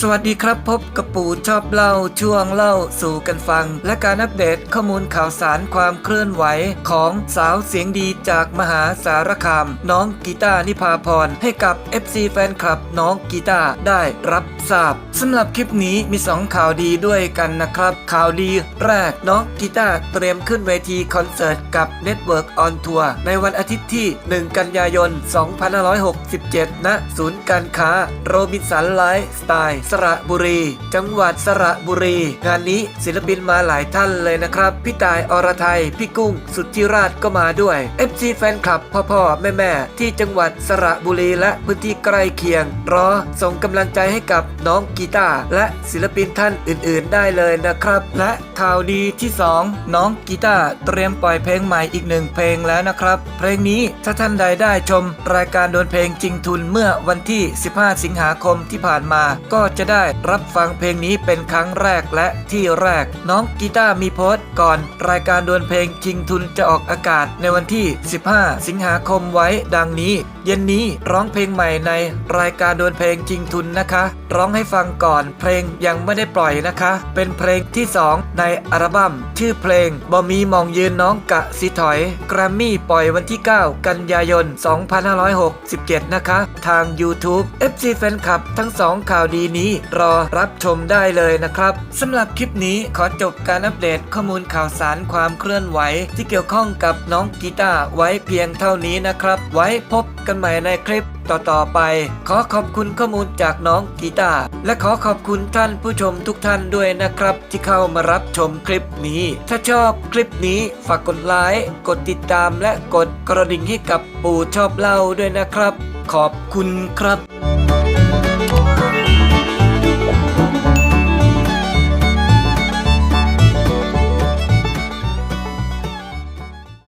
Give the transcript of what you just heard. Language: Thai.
สวัสดีครับพบกับปู่ชอบเล่าช่วงเล่าสู่กันฟัง และการอัปเดตข้อมูลข่าวสารความเคลื่อนไหวของสาวเสียงดีจากมหาสารคาม น้องกีตานิพาพรให้กับ FC แฟนคลับน้องกีตาได้รับทราบสำหรับคลิปนี้มี 2 ข่าวดีด้วยกันนะครับ ข่าวดีแรกน้องกีตาเตรียมขึ้นเวทีคอนเสิร์ตกับ Network on Tour ในวันอาทิตย์ที่ 1 กันยายน 2567ณศูนย์การค้าโรบินสันไลฟ์สไตล์สระบุรี จังหวัดสระบุรี งานนี้ศิลปินมาหลายท่านเลยนะครับ พี่ตายอรไทย พี่กุ้ง สุทธิราชก็มาด้วย FC แฟนคลับพ่อพ่อแม่แม่ที่จังหวัดสระบุรีและพื้นที่ใกล้เคียง รอส่งกำลังใจให้กับน้องกีตาร์และศิลปินท่านอื่น ๆ ได้เลยนะครับ และข่าวดีที่ 2 น้องกีตาร์เตรียมปล่อยเพลงใหม่อีกหนึ่งเพลงแล้วนะครับ เพลงนี้ถ้าท่านใดได้ชม รายการโดนเพลงจริงทุนเมื่อวันที่ 15 สิงหาคมที่ผ่านมาก็จะได้รับฟังเพลงนี้เป็นครั้งแรกและที่แรก น้องกีตาร์มีโพสต์ก่อนรายการดวลเพลงชิงทุนจะออกอากาศในวันที่ 15 สิงหาคมไว้ดังนี้ เย็นนี้ร้องเพลงใหม่ในรายการดวลเพลงชิงทุนนะคะ ร้องให้ฟังก่อนเพลงยังไม่ได้ปล่อยนะคะ เป็นเพลงที่ 2 ในอัลบั้มชื่อเพลงบ่มีมองยืนน้องกะสิถอยแกรมมี่ปล่อยวันที่ 9 กันยายน 2567 นะคะ ทาง YouTube FC แฟนคลับทั้งสองข่าวดีนี้นี้รอรับชมได้เลยนะครับสำหรับคลิปนี้ขอจบการอัปเดตข้อมูลข่าวสารความเคลื่อนไหว ที่เกี่ยวข้องกับน้องกีตาร์ไว้เพียงเท่านี้นะครับ ไว้พบกันใหม่ในคลิปต่อๆไป ขอขอบคุณข้อมูลจากน้องกีตาร์และขอขอบคุณท่านผู้ชมทุกท่านด้วยนะครับ ที่เข้ามารับชมคลิปนี้ ถ้าชอบคลิปนี้ฝากกดไลค์กดติดตามและกดกระดิ่งให้กับปู่ชอบเล่าด้วยนะครับ ขอบคุณครับ